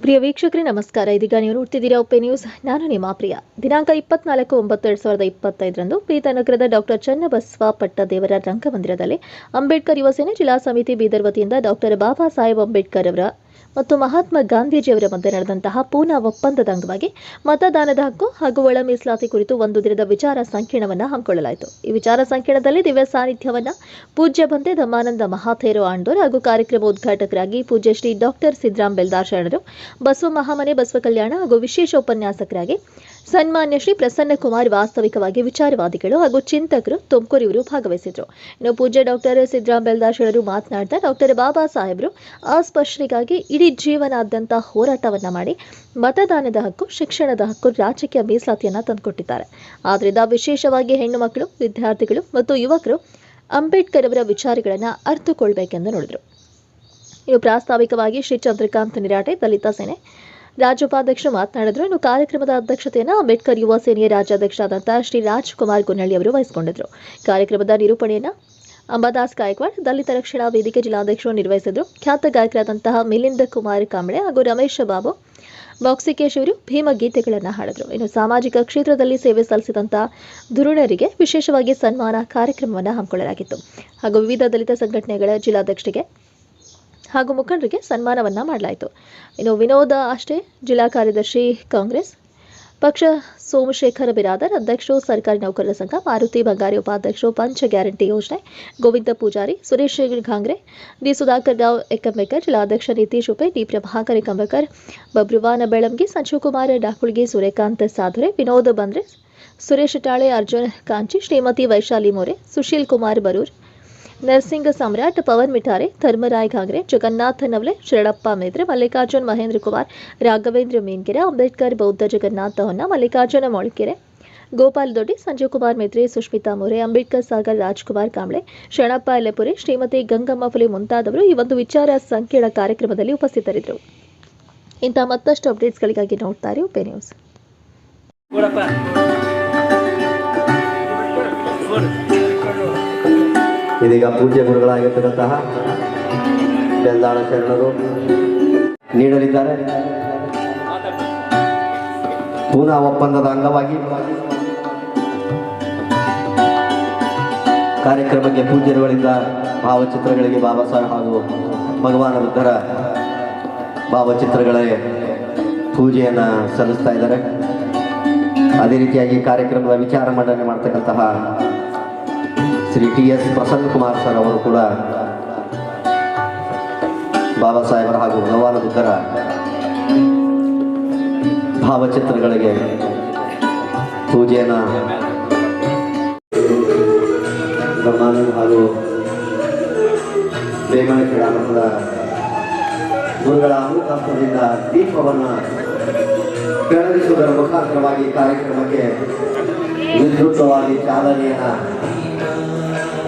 ಪ್ರಿಯ ವೀಕ್ಷಕರೇ, ನಮಸ್ಕಾರ. ಇದೀಗ ನೀವು ನೋಡ್ತಿದ್ದೀರಾ ಒಪ್ಪೆ ನ್ಯೂಸ್. ನಾನು ನಿಮ್ಮ ಪ್ರಿಯ. ದಿನಾಂಕ ಇಪ್ಪತ್ನಾಲ್ಕು ಒಂಬತ್ತು ಎರಡ್ ಸಾವಿರದ ಇಪ್ಪತ್ತೈದರಂದು ಪ್ರೀತನಗರದ ಡಾಕ್ಟರ್ ಚನ್ನಬಸವ ಪಟ್ಟದೇವರ ರಂಗಮಂದಿರದಲ್ಲಿ ಅಂಬೇಡ್ಕರ್ ಯುವ ಸೇನೆ ಜಿಲ್ಲಾ ಸಮಿತಿ ಬೀದರ್ ವತಿಯಿಂದ ಡಾಕ್ಟರ್ ಬಾಬಾ ಸಾಹೇಬ್ ಅಂಬೇಡ್ಕರ್ ಅವರ ಮತ್ತು ಮಹಾತ್ಮ ಗಾಂಧೀಜಿಯವರ ಮಧ್ಯೆ ನಡೆದಂತಹ ಪೂನಾ ಒಪ್ಪಂದದ ಅಂಗವಾಗಿ ಮತದಾನದ ಹಕ್ಕು ಹಾಗೂ ಒಳ ಮೀಸಲಾತಿ ಕುರಿತು ಒಂದು ದಿನದ ವಿಚಾರ ಸಂಕಿರಣವನ್ನು ಹಮ್ಮಿಕೊಳ್ಳಲಾಯಿತು. ಈ ವಿಚಾರ ಸಂಕಿರಣದಲ್ಲಿ ದಿವ್ಯ ಸಾನ್ನಿಧ್ಯವನ್ನು ಪೂಜ್ಯ ಬಂದೆ ಧಮಾನಂದ ಮಹಾಥೇರೋ ಆಂಡೋರ್ ಹಾಗೂ ಕಾರ್ಯಕ್ರಮ ಉದ್ಘಾಟಕರಾಗಿ ಪೂಜ್ಯ ಶ್ರೀ ಡಾಕ್ಟರ್ ಸಿದ್ದರಾಮ್ ಬೆಲ್ದಾರ್ ಶರಣರು ಬಸವ ಮಹಾಮನೆ ಬಸವ ಕಲ್ಯಾಣ ಹಾಗೂ ವಿಶೇಷ ಉಪನ್ಯಾಸಕರಾಗಿ ಸನ್ಮಾನ್ಯ ಶ್ರೀ ಪ್ರಸನ್ನ ಕುಮಾರ್ ವಾಸ್ತವಿಕವಾಗಿ ವಿಚಾರವಾದಿಗಳು ಹಾಗೂ ಚಿಂತಕರು ತುಮಕೂರು ಇವರು ಭಾಗವಹಿಸಿದ್ರು. ಇನ್ನು ಪೂಜ್ಯ ಡಾಕ್ಟರ್ ಸಿದ್ದರಾಮ್ ಬೆಲ್ದಾರ್ ಶರಣರು ಮಾತನಾಡ್ತಾ ಡಾಕ್ಟರ್ ಬಾಬಾ ಸಾಹೇಬರು ಅಸ್ಪೃಶ್ಯರಿಗಾಗಿ ಇಡೀ ಜೀವನಾದ್ಯಂತ ಹೋರಾಟವನ್ನ ಮಾಡಿ ಮತದಾನದ ಹಕ್ಕು, ಶಿಕ್ಷಣದ ಹಕ್ಕು, ರಾಜಕೀಯ ಮೀಸಲಾತಿಯನ್ನ ತಂದುಕೊಟ್ಟಿದ್ದಾರೆ. ಆದ್ರಿಂದ ವಿಶೇಷವಾಗಿ ಹೆಣ್ಣು ಮಕ್ಕಳು ವಿದ್ಯಾರ್ಥಿಗಳು ಮತ್ತು ಯುವಕರು ಅಂಬೇಡ್ಕರ್ ಅವರ ವಿಚಾರಗಳನ್ನು ಅರ್ಥಕೊಳ್ಬೇಕೆಂದು ನೋಡಿದರು. ಇನ್ನು ಪ್ರಾಸ್ತಾವಿಕವಾಗಿ ಶ್ರೀ ಚಂದ್ರಕಾಂತ್ ನಿರಾಟೆ, ದಲಿತ ಸೇನೆ ರಾಜ್ಯೋಪಾಧ್ಯಕ್ಷರು ಮಾತನಾಡಿದ್ರು. ಇನ್ನು ಕಾರ್ಯಕ್ರಮದ ಅಧ್ಯಕ್ಷತೆಯನ್ನು ಅಂಬೇಡ್ಕರ್ ಯುವ ಸೇನೆಯ ರಾಜ್ಯಾಧ್ಯಕ್ಷರಾದಂತಹ ಶ್ರೀ ರಾಜ್ಕುಮಾರ್ ಗುನ್ನಳ್ಳಿ ಅವರು ವಹಿಸಿಕೊಂಡಿದ್ರು. ಕಾರ್ಯಕ್ರಮದ ನಿರೂಪಣೆಯನ್ನ ಅಂಬಾದಾಸ್ ಗಾಯಕ್ವಾಡ್ ದಲಿತ ರಕ್ಷಣಾ ವೇದಿಕೆ ಜಿಲ್ಲಾಧ್ಯಕ್ಷರು ನಿರ್ವಹಿಸಿದ್ರು. ಖ್ಯಾತ ಗಾಯಕರಾದಂತಹ ಮಿಲಿಂದ ಕುಮಾರ್ ಕಾಂಬಳೆ ಹಾಗೂ ರಮೇಶ್ ಬಾಬು, ಬಾಕ್ಸಿಕೇಶ್ ಭೀಮ ಗೀತೆಗಳನ್ನು ಹಾಡಿದ್ರು. ಇನ್ನು ಸಾಮಾಜಿಕ ಕ್ಷೇತ್ರದಲ್ಲಿ ಸೇವೆ ಸಲ್ಲಿಸಿದಂತಹ ಧುರುಣರಿಗೆ ವಿಶೇಷವಾಗಿ ಸನ್ಮಾನ ಕಾರ್ಯಕ್ರಮವನ್ನು ಹಮ್ಮಿಕೊಳ್ಳಲಾಗಿತ್ತು. ಹಾಗೂ ವಿವಿಧ ದಲಿತ ಸಂಘಟನೆಗಳ ಜಿಲ್ಲಾಧ್ಯಕ್ಷರಿಗೆ ಹಾಗೂ ಮುಖಂಡರಿಗೆ ಸನ್ಮಾನವನ್ನ ಮಾಡಲಾಯಿತು. ಇನ್ನು ವಿನೋದ ಅಷ್ಟೇ, ಜಿಲ್ಲಾ ಕಾರ್ಯದರ್ಶಿ ಕಾಂಗ್ರೆಸ್ ಪಕ್ಷ ಸೋಮಶೇಖರ ಬಿರಾದರ್, ಅಧ್ಯಕ್ಷರು ಸರ್ಕಾರಿ ನೌಕರರ ಸಂಘ, ಮಾರುತಿ ಬಂಗಾರಿ ಉಪಾಧ್ಯಕ್ಷರು ಪಂಚ ಗ್ಯಾರಂಟಿ ಯೋಜನೆ, ಗೋವಿಂದ ಪೂಜಾರಿ, ಸುರೇಶ್ ಘಾಂಗ್ರೆ ಡಿ ಸುಧಾಕರ್ ರಾವ್ ಎಕ್ಕಂಬೇಕರ್ ಜಿಲ್ಲಾಧ್ಯಕ್ಷ ನಿತೀಶ್ ಉಪೆ, ಡಿ ಪ್ರಭಾಕರ್ ಕಂಬಕರ್ ಬಬ್ರುವಾನ ಬೆಳಂಗಿ, ಸಂಜೀವ್ ಕುಮಾರ್, ಡಾಕುಳ್ಗಿ ಸೂರ್ಯಕಾಂತ್ ಸಾಧುರೆ, ವಿನೋದ್ ಬಂದ್ರೆ ಸುರೇಶ್ ಟಾಳೆ ಅರ್ಜುನ್ ಕಾಂಚಿ, ಶ್ರೀಮತಿ ವೈಶಾಲಿ ಮೋರೆ, ಸುಶೀಲ್ ಕುಮಾರ್ ಬರೂರ್ ನರಸಿಂಗ ಸಮ್ರಾಟ್, ಪವನ್ ಮಿಠಾರೆ, ಧರ್ಮರಾಯ್ ಘಾಗ್ರೆ ಜಗನ್ನಾಥ ನವಲೆ, ಶರಣಪ್ಪ ಮೇದ್ರೆ, ಮಲ್ಲಿಕಾರ್ಜುನ್ ಮಹೇಂದ್ರ ಕುಮಾರ್, ರಾಘವೇಂದ್ರ ಮೀನ್ಕೆರೆ, ಅಂಬೇಡ್ಕರ್ ಬೌದ್ಧ ಜಗನ್ನಾಥ ಹೊನ್ನ, ಮಲ್ಲಿಕಾರ್ಜುನ ಮೊಳಕೆರೆ, ಗೋಪಾಲ್ ದೊಡ್ಡಿ, ಸಂಜೀವ್ ಕುಮಾರ್ ಮೇತ್ರೆ ಸುಷ್ಮಿತಾ ಮೋರೆ, ಅಂಬೇಡ್ಕರ್ ಸಾಗರ್ ರಾಜ್ಕುಮಾರ್ ಕಾಂಬ್ಳೆ, ಶರಣಪ್ಪ ಎಲೆಪುರಿ ಶ್ರೀಮತಿ ಗಂಗಮ್ಮ ಫುಲೆ ಮುಂತಾದವರು ಈ ಒಂದು ವಿಚಾರ ಸಂಕೀರ್ಣ ಕಾರ್ಯಕ್ರಮದಲ್ಲಿ ಉಪಸ್ಥಿತರಿದ್ದರು. ಇಂತಹ ಮತ್ತಷ್ಟು ಅಪ್ಡೇಟ್ಸ್ಗಳಿಗಾಗಿ ನೋಡ್ತಾರೆ ಉಪೆ ನ್ಯೂಸ್. ಇದೀಗ ಪೂಜ್ಯ ಗುರುಗಳಾಗಿರ್ತಕ್ಕಂತಹ ಬೆಲ್ದಾಳ ಶರಣರು ನೀಡಲಿದ್ದಾರೆ. ಪೂನಾ ಒಪ್ಪಂದದ ಅಂಗವಾಗಿ ಕಾರ್ಯಕ್ರಮಕ್ಕೆ ಪೂಜ್ಯರುಗಳಿಂದ ಭಾವಚಿತ್ರಗಳಿಗೆ ಬಾಬಾ ಸಾಹೇಬ್ ಹಾಗೂ ಭಗವಾನ ಬುದ್ಧರ ಭಾವಚಿತ್ರಗಳಿಗೆ ಪೂಜೆಯನ್ನು ಸಲ್ಲಿಸ್ತಾ ಇದ್ದಾರೆ. ಅದೇ ರೀತಿಯಾಗಿ ಕಾರ್ಯಕ್ರಮದ ವಿಚಾರ ಮಂಡನೆ ಮಾಡ್ತಕ್ಕಂತಹ Shri T S Prasanna Kumar sir ಅವರು ಕೂಡ ಬಾಬಾ ಸಾಹೇಬರ ಹಾಗೂ ಭಗವಾನ ಬುದ್ಧರ ಭಾವಚಿತ್ರಗಳಿಗೆ ಪೂಜೆಯನ್ನು ಬ್ರಹ್ಮಾನಂದ ಹಾಗೂ ಪ್ರೇಮ ಕ್ರೀಡಾಂಗಣದ ಗುರುಗಳ ಅನುಕಾಂತದಿಂದ ದೀಪವನ್ನು ಬೆಳಗಿಸುವುದರ ಮುಖಾಂತರವಾಗಿ ಕಾರ್ಯಕ್ರಮಕ್ಕೆ ವಿಸ್ತೃತವಾಗಿ ಚಾಲನೆಯನ್ನು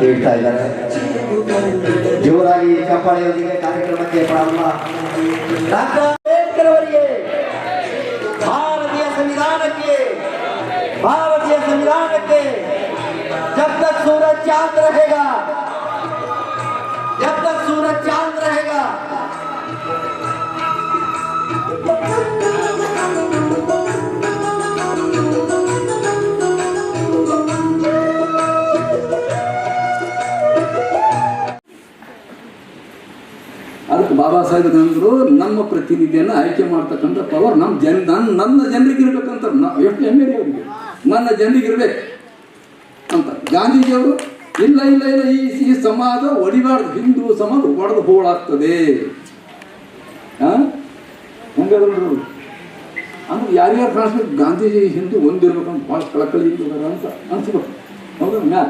ಹೇಳ್ತಾ ಇದ್ದಾರೆ ಜೋರಾಗಿ ಚಪ್ಪಾಳೆಯೊಂದಿಗೆ ಕಾರ್ಯಕ್ರಮಕ್ಕೆ ಪ್ರಾರಂಭ ಡಾಕ್ಟರ್ ಅಂಬೇಡ್ಕರ್ ಅವರಿಗೆ ಭಾರತೀಯ ಸಂವಿಧಾನಕ್ಕೆ ಭಾರತೀಯ संविधान के जब तक सूरज चाँद रहेगा ಅದಕ್ಕೆ ಬಾಬಾ ಸಾಹೇಬ್ ಅಂದ್ರು ನಮ್ಮ ಪ್ರತಿನಿಧಿಯನ್ನು ಆಯ್ಕೆ ಮಾಡ್ತಕ್ಕಂಥ ಪವರ್ ನಮ್ಮ ಜನ ನನ್ನ ನನ್ನ ಜನರಿಗೆ ಇರ್ಬೇಕಂತ ಎಷ್ಟು ಎಂ ಎಲ್ ಎ ಅವರಿಗೆ? ನನ್ನ ಜನರಿಗೆ ಇರ್ಬೇಕು ಅಂತ. ಗಾಂಧೀಜಿಯವರು ಇಲ್ಲ ಇಲ್ಲ ಇಲ್ಲ, ಈ ಈ ಸಮಾಜ ಒಡಿಬಾರ್ದು, ಹಿಂದೂ ಸಮಾಜ ಒಡೆದು ಹೋಳಾಗ್ತದೆ. ಹೆಂಗಾದ್ರು? ಅಂದ್ರೆ ಯಾರ್ಯಾರು ಕಾಣಿಸ್ಬೇಕು? ಗಾಂಧೀಜಿ ಹಿಂದೂ ಒಂದಿರ್ಬೇಕಂತ ಭಾಳ ಕಳಕಳಿ ಅಂತ ಅನ್ಸ್ಬೇಕು. ಹೌದಾ?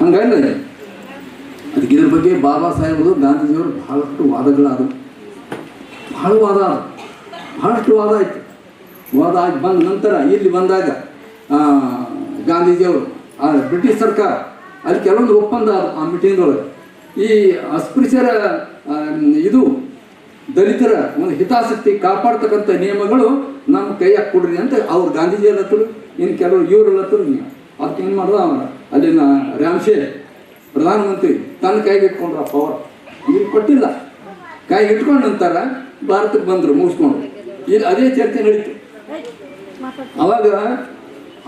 ಹಂಗಲ್ಲ? ಅದಕ್ಕೆ ಇದ್ರ ಬಗ್ಗೆ ಬಾಬಾ ಸಾಹೇಬರು ಗಾಂಧೀಜಿಯವರು ಬಹಳಷ್ಟು ವಾದಗಳಾದವು ಬಹಳ ವಾದ. ಬಹಳಷ್ಟು ವಾದ ಆಯಿತು. ವಾದ ಆಗಿ ಬಂದ ನಂತರ ಇಲ್ಲಿ ಬಂದಾಗ ಗಾಂಧೀಜಿಯವರು, ಆ ಬ್ರಿಟಿಷ್ ಸರ್ಕಾರ, ಅಲ್ಲಿ ಕೆಲವೊಂದು ಒಪ್ಪಂದ ಆ ಮೀಟಿಂಗ್ದೊಳಗೆ ಈ ಅಸ್ಪೃಶ್ಯರ ಇದು ದಲಿತರ ಒಂದು ಹಿತಾಸಕ್ತಿ ಕಾಪಾಡ್ತಕ್ಕಂಥ ನಿಯಮಗಳು ನಮ್ಮ ಕೈಯಾಗಿ ಕೊಡ್ರಿ ಅಂತ ಅವ್ರು ಗಾಂಧೀಜಿ ಅಲ್ಲತ್ತರು ಇನ್ನು ಕೆಲವರು ಇವ್ರು ಹತ್ತರು ಅದಕ್ಕೆ ಏನು ಮಾಡಿದ ಅಲ್ಲಿನ ರಾಮ್ಶೇ ಪ್ರಧಾನಮಂತ್ರಿ ತನ್ನ ಕೈಗೆ ಇಟ್ಕೊಂಡ್ರ ಪವರ್ ಈಗ ಕೊಟ್ಟಿಲ್ಲ. ಕೈಗೆ ಇಟ್ಕೊಂಡು ನಂತರ ಭಾರತಕ್ಕೆ ಬಂದರು, ಮುಗಿಸ್ಕೊಂಡು. ಇಲ್ಲಿ ಅದೇ ಚರ್ಚೆ ನಡೀತು. ಅವಾಗ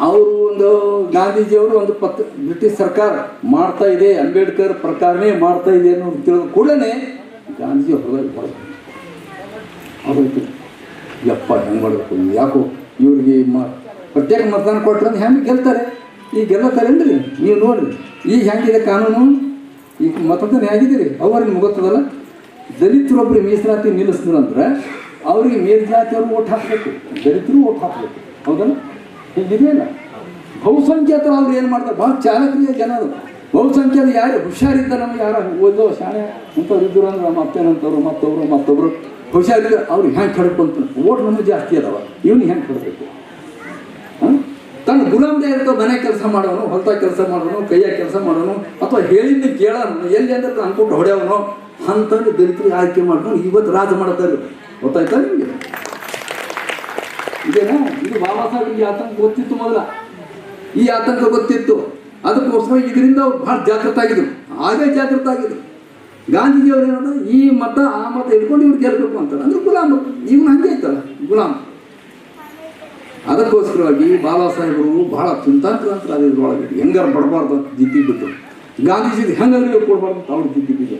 ಅವರು ಒಂದು ಗಾಂಧೀಜಿಯವರು ಒಂದು ಪತ್ ಬ್ರಿಟಿಷ್ ಸರ್ಕಾರ ಮಾಡ್ತಾ ಇದೆ, ಅಂಬೇಡ್ಕರ್ ಪ್ರಕಾರನೇ ಮಾಡ್ತಾ ಇದೆ ಅನ್ನೋ ತಿಳಿದ ಕೂಡಲೇ ಗಾಂಧೀಜಿ ಹೊರಗೆ ಹೊರಗೆ ಅವ್ರಿಗೆ ಯಪ್ಪ ಹೆಂಗೆ ಮಾಡಬೇಕು ಯಾಕೋ ಇವ್ರಿಗೆ ಮ ಪ್ರತ್ಯೇಕ ಮತದಾನ ಕೊಟ್ರೆ ಹೆಂಗೆ ಗೆಲ್ತಾರೆ? ಈಗ ರೀ ನೀವು ನೋಡ್ರಿ. ಈಗ ಹೆಂಗಿದೆ ಕಾನೂನು? ಈಗ ಮತದಾನ ಹೇಗಿದ್ದೀರಿ? ಅವ್ರಿಗೆ ನಿಮ್ಗೆ ಗೊತ್ತದಲ್ಲ ದಲಿತರೊಬ್ಬರು ಮೀಸಲಾತಿ ನಿಲ್ಲಿಸಿದ್ರಂದ್ರೆ ಅವರಿಗೆ ಮೇಲ್ಜಾತಿಯವರು ಓಟ್ ಹಾಕಬೇಕು. ದಲಿತರು ಓಟ್ ಹಾಕಬೇಕು. ಹೌದಲ್ಲ? ಹೀಗಿದೆಯಲ್ಲ? ಬಹುಸಂಖ್ಯಾತರು ಅವ್ರು ಏನು ಮಾಡ್ತಾರೆ? ಭಾಳ ಚಾಲಕೀಯ ಜನ ಅದು ಬಹುಸಂಖ್ಯಾತ ಯಾರು? ಹುಷಾರಿದ್ದ ನಮ್ಗೆ ಯಾರು? ಓದೋ ಶಾಣೆ ಅಂತವ್ರು ಇದ್ರು ಅಂದ್ರೆ ನಮ್ಮ ಅಪ್ಪನಂತವ್ರು ಮತ್ತೊಬ್ರು ಮತ್ತೊಬ್ರು. ಹುಷಾರಿದ್ದ ಅವ್ರಿಗೆ ಹೆಂಗೆ ಕಡ್ಕೊಂತ ಓಟ್ ನಮ್ಗೆ ಜಾಸ್ತಿ ಅದಾವ. ಇವ್ನಿಗೆ ಹೆಂಗೆ ಕಡಬೇಕು ತನ್ನ ಗುಲಾಮ್ದೇ ಇರ್ತೋ ಮನೆ ಕೆಲಸ ಮಾಡೋನು ಹೊಲ್ತ ಕೆಲಸ ಮಾಡೋನು ಕೈಯ ಕೆಲಸ ಮಾಡೋನು, ಅಥವಾ ಹೇಳಿದ್ದು ಕೇಳೋನು, ಎಲ್ಲಿ ಅಂದ್ರೆ ಅನ್ಕೊಟ್ಟು ಹೊಡೆಯವನು, ಅಂತಂದು ದಲಿತರು ಆಯ್ಕೆ ಮಾಡ್ಕೊಂಡು ಇವತ್ತು ರಾಜ ಮಾಡ್ತಾರೆ ಗೊತ್ತಾಯ್ತಾ ನಿಮಗೆ? ಇದೇನಾ, ಇದು ಬಾಬಾ ಸಾಹೇಬ್ ಈ ಆತಂಕ ಗೊತ್ತಿತ್ತು ಮೊದಲ. ಈ ಆತಂಕ ಗೊತ್ತಿತ್ತು. ಅದಕ್ಕೋಸ್ಕರ ಇದರಿಂದ ಅವ್ರು ಭಾಳ ಜಾಗೃತ ಆಗಿದ್ರು ಆಗೇ ಜಾಗೃತ ಆಗಿದ್ರು ಗಾಂಧೀಜಿಯವ್ರು ಏನಂದ್ರೆ, ಈ ಮತ ಆ ಮತ ಇಟ್ಕೊಂಡು ಇವ್ರು ಗೆಲ್ಬೇಕು ಅಂತಾರೆ ಅಂದ್ರೆ ಗುಲಾಮ ಇವನು ಹಂಗೆ ಐತಲ್ಲ ಗುಲಾಮ. ಅದಕ್ಕೋಸ್ಕರವಾಗಿ ಬಾಬಾ ಸಾಹೇಬರು ಬಹಳ ಚಿಂತಾಂತರಂತರ ಇದ್ರೊಳಗೆ ಹೆಂಗಾರು ಬಡಬಾರ್ದು ಅಂತ ಜಿದ್ದಿ ಬಿಟ್ಟು ಗಾಂಧೀಜಿ ಹೆಂಗಾದ್ರೆ ಕೊಡಬಾರ್ದು ಅಂತ ಅವ್ರು ಜಿದ್ದಿ ಬಿದ್ದು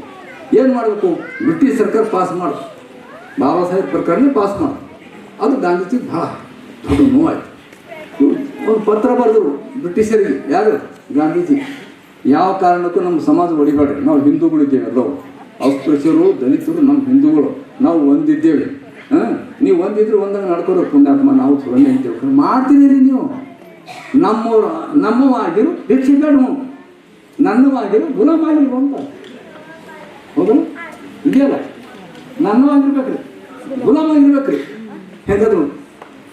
ಏನು ಮಾಡಬೇಕು? ಬ್ರಿಟಿಷ್ ಸರ್ಕಾರ ಪಾಸ್ ಮಾಡು. ಬಾಬಾ ಸಾಹೇಬ್ ಪ್ರಕಾರನೇ ಪಾಸ್ ಮಾಡು. ಅದು ಗಾಂಧೀಜಿ ಬಹಳ ದೊಡ್ಡ ನೋವಾಯ್ತು. ಒಂದು ಪತ್ರ ಬರೆದರು ಬ್ರಿಟಿಷರಿಗೆ, ಯಾರು? ಗಾಂಧೀಜಿ. ಯಾವ ಕಾರಣಕ್ಕೂ ನಮ್ಮ ಸಮಾಜ ಒಡಿಬೇಡ್ರಿ ನಾವು ಹಿಂದೂಗಳಿದ್ದೇವೆ ಎಲ್ಲವೂ ಅಸ್ಪೃಶ್ಯರು ದಲಿತರು, ನಮ್ಮ ಹಿಂದೂಗಳು. ನಾವು ಒಂದಿದ್ದೇವೆ. ಹಾಂ? ನೀವು ಒಂದಿದ್ರು ಒಂದಾಗ ನಡ್ಕೋಬೇಕು ಪುಣ್ಯಾತ್ಮ ನಾವು ಸುಳ್ಳೆ ಅಂತ ತಿಳ್ಕೊಂಡು ಮಾಡ್ತೀರಿ ನೀವು. ನಮ್ಮವರು ನಮ್ಮವಾಗಿರು ಭಿಕ್ಷೆ ಬೇಡ ನನ್ನವಾಗಿರು ಗುಲಾಮಾಗಿರು ಅಂತ ಹೌದಾ ಇದೆಯಲ್ಲ? ನನ್ನವಾಗಿರ್ಬೇಕ್ರಿ ಗುಲಾಮಾಗಿರ್ಬೇಕ್ರಿ ಹೆಂಗದ್ರು?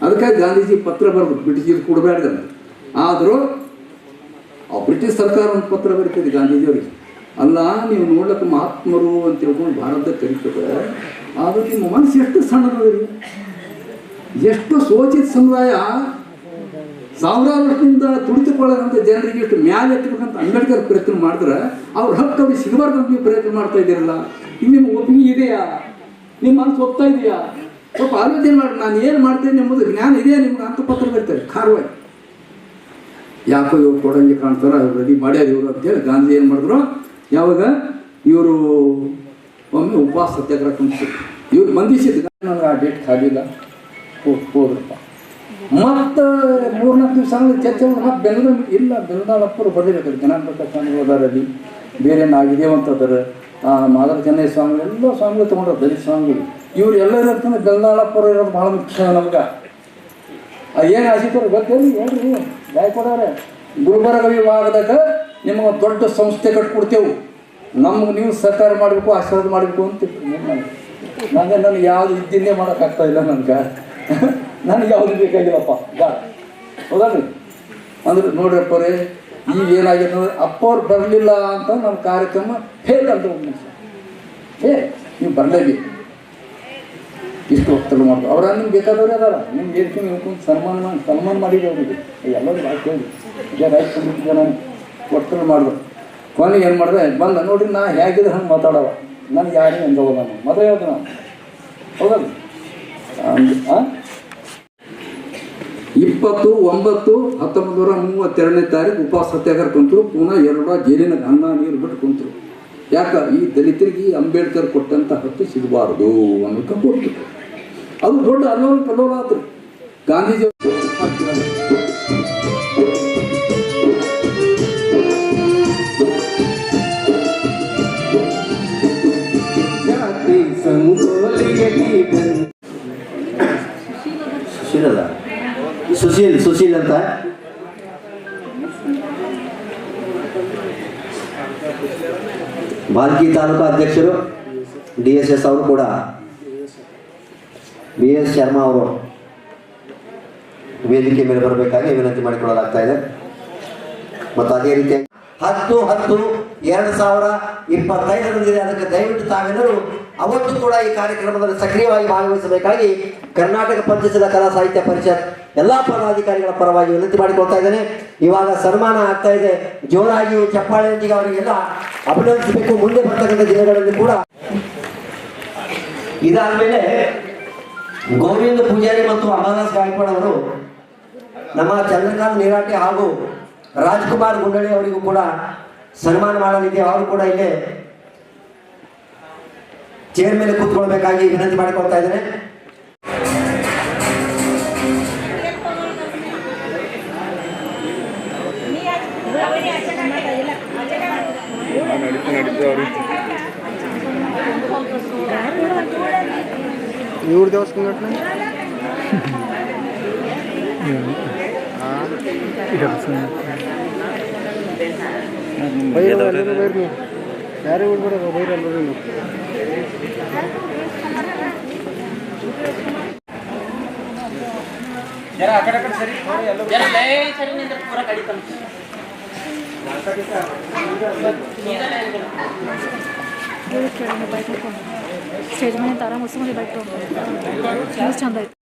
ಅದಕ್ಕಾಗಿ ಗಾಂಧೀಜಿ ಪತ್ರ ಬರೆದು ಬ್ರಿಟಿಷ್ ಕೊಡಬೇಡ ಆದರೂ, ಆ ಬ್ರಿಟಿಷ್ ಸರ್ಕಾರ ಒಂದು ಪತ್ರ ಬರೀತದೆ ಗಾಂಧೀಜಿಯವರಿಗೆ ಅಲ್ಲ, ನೀವು ನೋಡ್ಲಿಕ್ಕೆ ಮಹಾತ್ಮರು ಅಂತ ತಿಳ್ಕೊಂಡು ಭಾರತದ ಕರೀತದೆ ಆದ್ರೆ ನಿಮ್ಮ ಮನಸ್ಸು ಎಷ್ಟು ಸಣ್ಣದರಿ ಎಷ್ಟು ಶೋಚಿತ ಸಮುದಾಯ ಸಾವಿರಾರು ವರ್ಷದಿಂದ ಜನರಿಗೆ ಎಷ್ಟು ಮ್ಯಾಲೆ ಎತ್ತಬೇಕಂತ ಅಂಬೇಡ್ಕರ್ ಪ್ರಯತ್ನ ಮಾಡಿದ್ರೆ ಅವ್ರ ಹಕ್ಕು ಅವ್ರಿಗೆ ಸಿಗಬಾರ್ದು ಅಂತ ನೀವು ಪ್ರಯತ್ನ ಮಾಡ್ತಾ ಇದ್ದೀರಲ್ಲ. ಇದು ನಿಮ್ಮ ಒಪ್ಪಿಗೆ ಇದೆಯಾ? ನಿಮ್ಮ ಮನಸ್ಸು ಒಪ್ತಾ ಇದೆಯಾ? ಸ್ವಲ್ಪ ಆಲೋಚನೆ ಮಾಡಿ. ನಾನು ಏನು ಮಾಡ್ತೇನೆ ಎಂಬುದು ಜ್ಞಾನ ಇದೆಯಾ ನಿಮ್ಗೆ? ಅಂತ ಪತ್ರ ಬರ್ತಾರೆ ಖಾರವಾಗಿ. ಯಾಕೋ ಇವ್ರು ಕೊಡಂಗೆ ಕಾಣ್ತಾರ ರೆಡಿ ಮಾಡ್ಯಾರ ಇವರು ಅಂತೇಳಿ ಗಾಂಧಿ ಏನು ಮಾಡಿದ್ರು? ಯಾವಾಗ? ಇವರು ಒಮ್ಮೆ ಉಪವಾಸ ಸತ್ಯಾಗ್ರಹ ಕುಂತಿದ್ರು ಇವ್ರು ಬಂಧಿಸಿದ್ರು ನನಗೆ ಆ ಡೇಟ್ ಖಾಲಿಲ್ಲ ಹೋದ್ರಪ್ಪ. ಮತ್ತೆ ಮೂರ್ನಾಲ್ಕು ದಿವಸ ಆದ್ಮೇಲೆ ಚರ್ಚೆ ಮತ್ತೆ ಬೆಂಗಳೂರು ಇಲ್ಲ ಬೆಂಗಳೂರಪ್ಪರು ಬರಲಿಲ್ಲ ಜನಾಂಗ ಸ್ವಾಮಿಗಳು ಅದಾರಲ್ಲಿ ಬೇರೆ ನಾಗಿದೇವ ಅಂತ ಅದಾರ ಆ ಮಾದರ ಚೆನ್ನೈ ಸ್ವಾಮಿಗಳು, ಎಲ್ಲ ಸ್ವಾಮಿಗಳು ತೊಗೊಂಡ್ರು ದಲಿತ ಸ್ವಾಮಿಗಳು. ಇವ್ರು ಎಲ್ಲರೂ ಇರ್ತಾನೆ ಬೆಂಗಾಳಪ್ಪರು ಇರೋದು ಭಾಳ ಮುಖ್ಯ ನಮ್ಗೆ. ಏನು ಆಶಿತಾರೆ ಗೊತ್ತೇನು ಹೇಳ್ರಿ ಗಾಯಕೊಡವ್ರೆ ಗುಲ್ಬರ್ಗ ವಿಭಾಗದಾಗ ನಿಮಗೆ ದೊಡ್ಡ ಸಂಸ್ಥೆ ಕಟ್ಕೊಡ್ತೇವೆ. ನಮ್ಗೆ ನೀವು ಸರ್ಕಾರ ಮಾಡಬೇಕು, ಆಶೀರ್ವಾದ ಮಾಡಬೇಕು ಅಂತ ನನಗೆ ನನಗೆ ಯಾವುದು ಇದ್ದಿನ್ನೇ ಮಾಡೋಕ್ಕಾಗ್ತಾ ಇಲ್ಲ ನನಗೆ. ನನಗೆ ಯಾವುದು ಬೇಕಾಗಿಲ್ಲಪ್ಪ ಹೌದಲ್ರಿ? ಅಂದ್ರೆ ನೋಡ್ರಪ್ಪರೇ ಈಗ ಏನಾಗಿದೆ ಅಂದ್ರೆ ಅಪ್ಪವ್ರು ಬರಲಿಲ್ಲ ಅಂತ ನಮ್ಮ ಕಾರ್ಯಕ್ರಮ ಫೇಲ್ ಅಂತ ಒಂದು ಏ, ನೀವು ಬರಲೇಬೇಕು. ಇಷ್ಟು ಹೊತ್ತಲ್ಲಿ ಮಾಡೋದು ಅವ್ರ ನಿಮ್ಗೆ ಬೇಕಾದವ್ರೆ ಅದಾರ. ನಿಮ್ಗೆ ಏನು ನೀವು ಸನ್ಮಾನ ಸನ್ಮಾನ ಮಾಡಿದ್ವಿ ಅವರಿಗೆ ಎಲ್ಲರೂ ಕೇಳಿ. ಈಗ ರೈತ ಒಟ್ಟಲ್ಲಿ ಮಾಡಿದ್ರು ಕೊನೆಗೆ ಏನು ಮಾಡಿದೆ, ಬಂದ ನೋಡ್ರಿ ನಾ ಹೇಗಿದ್ರೆ ಹಂಗೆ ಮಾತಾಡವ. ನನಗೆ ಯಾರೇ ಅಂದವ ನಾನು. ಮೊದಲೇ ಹೇಳ್ದೆ ನಾನು ಹೌದಲ್ಲ ಇಪ್ಪತ್ತು, ಒಂಬತ್ತು ಹತ್ತೊಂಬತ್ತು ನೂರ ಮೂವತ್ತೆರಡನೇ ತಾರೀಕು ಉಪವಾಸ ಸತ್ಯಾಗ್ರಹ ಕುಂತರು. ಪುನಃ ಎರಡು ಜೈಲಿನ ಅನ್ನ ನೀರು ಬಿಟ್ಟು ಕುಂತರು. ಯಾಕ? ಈ ದಲಿತರಿಗೆ ಅಂಬೇಡ್ಕರ್ ಕೊಟ್ಟಂತ ಹತ್ತು ಸಿಗಬಾರದು ಅನ್ನೋಕೆ ಕೊಟ್ಟು ಅದು ದೊಡ್ಡ ಅಲ್ಲೋಲ ಕಲ್ಲೋಲ ಆತು ಗಾಂಧೀಜಿ ಸುಶೀಲ್ ಸುಶೀಲ್ ಅಂತ? ಬಾಲ್ಕಿ ತಾಲೂಕು ಅಧ್ಯಕ್ಷರು, ಡಿ ಎಸ್ ಎಸ್ ಅವರು ಕೂಡ. ಬಿ ಎಸ್ ಶರ್ಮಾ ಅವರು ವೇದಿಕೆ ಮೇಲೆ ಬರಬೇಕಾಗಿ ವಿನಂತಿ ಮಾಡಿಕೊಳ್ಳಲಾಗ್ತಾ ಇದೆ. ಮತ್ತು ಅದೇ ರೀತಿ ಹತ್ತು ಹತ್ತು ಎರಡು ಸಾವಿರ ಇಪ್ಪತ್ತೈದರಂದಿದೆ ಅದಕ್ಕೆ ದಯವಿಟ್ಟು ತಾವೆಲ್ಲರೂ ಅವತ್ತು ಕೂಡ ಈ ಕಾರ್ಯಕ್ರಮದಲ್ಲಿ ಸಕ್ರಿಯವಾಗಿ ಭಾಗವಹಿಸಬೇಕಾಗಿ ಕರ್ನಾಟಕ ಪಂಚಶೀಲ ಕಲಾ ಸಾಹಿತ್ಯ ಪರಿಷತ್ ಎಲ್ಲಾ ಪದಾಧಿಕಾರಿಗಳ ಪರವಾಗಿ ವಿನಂತಿ ಮಾಡಿಕೊಳ್ತಾ ಇದ್ದೇನೆ. ಇವಾಗ ಸನ್ಮಾನ ಆಗ್ತಾ ಇದೆ. ಜೋರಾಗಿ ಚಪ್ಪಾಳೆಯೊಂದಿಗೆ ಅವರಿಗೆಲ್ಲ ಅಭಿನಂದಿಸಬೇಕು. ಮುಂದೆ ಬರ್ತಕ್ಕಂಥ ದಿನಗಳಲ್ಲಿ ಕೂಡ. ಇದಾದ್ಮೇಲೆ ಗೋವಿಂದ ಪೂಜಾರಿ ಮತ್ತು ಅಮರದಾಸ್ ಗಾಯಕ್ವಾಡ್ ಅವರು ನಮ್ಮ ಚಂದ್ರಕಾಂತ್ ನಿರಾಟೆ ಹಾಗೂ ರಾಜ್ಕುಮಾರ್ ಗುಂಡಳಿ ಅವರಿಗೂ ಕೂಡ ಸನ್ಮಾನ ಮಾಡಲಿದ್ದೇವೆ ಅವರು ಕೂಡ ಇಲ್ಲೇ ಚೇರ್ ಮೇಲೆ ಕೂತ್ಕೊಳ್ಬೇಕಾಗಿ ವಿನಂತಿ ಮಾಡಿಕೊಳ್ತಾ ಇದ್ದೇನೆ. ಇವ್ರ ದೇವಸ್ಥಾನ ಯಾರು ಎಲ್ಲರೂ ಬೈರು ನೀವು. ಯಾರೇ ಬಿಡ್ಬೇಡ ಬೈರು ಎಲ್ಲರೂ ನೀವು ಸ್ಟೇಜ್ ಮೇಲೆ ತಾರಾ ಮಂದಿ ಬೈಕ್ ತೊಗೊಂಡು ಚಂದ ಐತೆ.